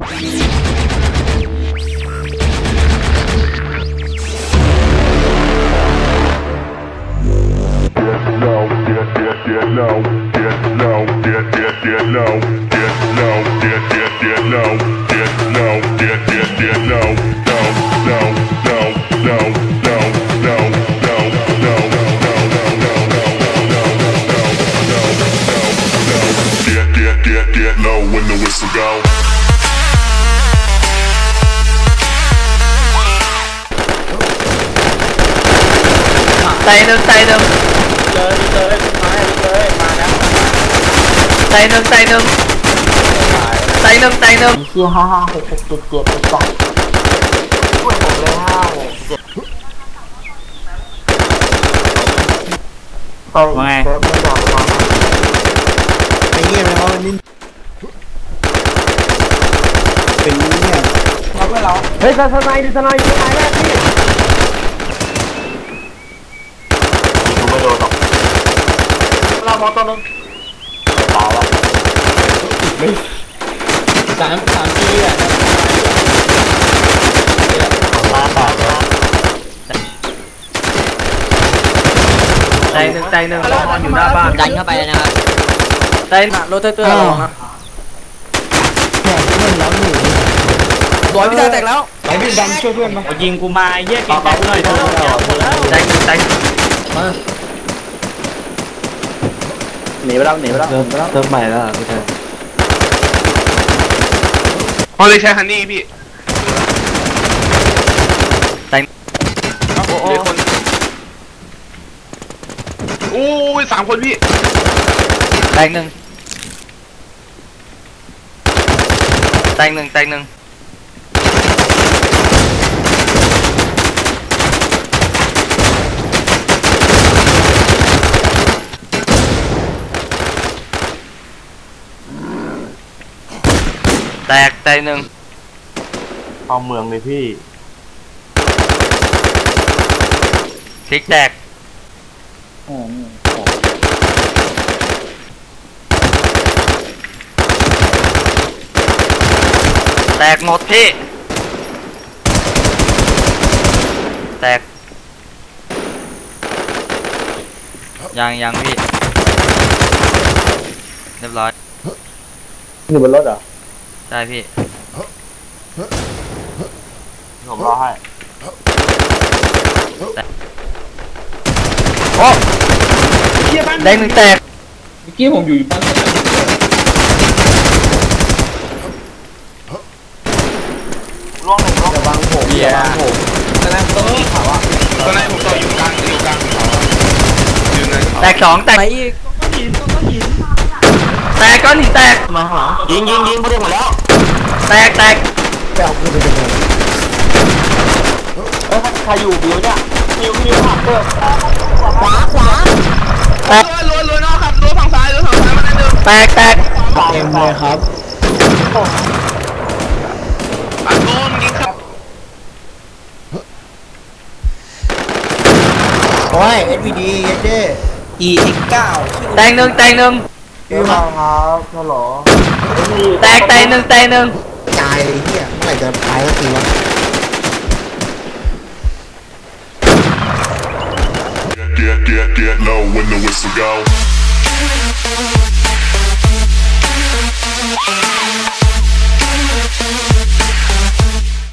Get, get, get low when the whistle goes. ใส่หนึ่งใส่หนึ่งเลยเลยมาเลยมาแล้วใส่หนึ่งใส่หนึ่งใส่หนึ่งใส่หนึ่งเชี่ยห้าห้าหกหกเจ็ดเจ็ดไอ้สัสช่วยผมเลยห้าหกเจ็ดไปว่าไงเซิร์ฟไม่บอกมาไอ้เงี้ยมันว่ามันนี่เป็นเนี่ยเราเพื่อนเราเฮ้ยสไนด์ดิสไนด์ยิงไอ้แรกพี่ ดูไม่โดนหรอกเรา มองตัวนึงตายแล้วสามสามปีอะมาตายแล้วใส่หนึ่งใส่หนึ่งนอนอยู่หน้าบ้านดันเข้าไปเลยนะครับใส่รถเตอร์ระวังนะแข่งเพื่อนแล้วหนูบอยพี่ชายแตกแล้วไอ้พี่ดำช่วยเพื่อนมายิงกูมาไอ้เหี้ยเก่งใจกูหน่อยเถอะหมดแล้วใส่ หนึ่งใส่หนึ่งหนีไปแล้วหนีไปแล้วเริ่มเริ่มใหม่แล้วพี่ชายเขาเลยใช้ฮันนี่พี่โอ้โหเหลือคนโอ้ยสามคนพี่ใส่หนึ่งใส่หนึ่งใส่หนึ่ง แตกใส่หนึ่งเอาเมืองเลยพี่พลิกแตกแตกหมดพี่ แตก ยังยังพี่ เรียบร้อย อยู่บนรถเหรอ ได้พี่ผมรอให้โอ้แดงหนึ่งแตกเมื่อกี้ผมอยู่บ้านล่วงหนึ่งล่วงระวังผมเหี้ยระวังผมตอนแรกต้องเขาอะตอนแรกผมต่ออยู่กลางอยู่กลางเขาอยู่ในเขาแตกสองแตกอีก แตกก้อนหินแตก มาหายิงยิงยิงเขาเรียกหมดแล้วแตกแตกแปลคือเป็นยังไงเอ้ยใครอยู่บิวเนี่ยบิวบิวหักเกิดขวาขวาแตกรั้วรั้วรั้วนอกครับรั้วฝั่งซ้ายรั้วฝั่งซ้ายมาได้เดิมแตกแตกเต็มเลยครับปัดโดนยิงครับโอ้ย SVD เจ๊ EX9 แตกหนึ่งแตกหนึ่ง พี่มาครับฮัลโหลแตกแตกหนึ่งแตกหนึ่งตายเลยเฮียเมื่อไหร่จะตายสักทีวะ Get, get, get low when the whistle go.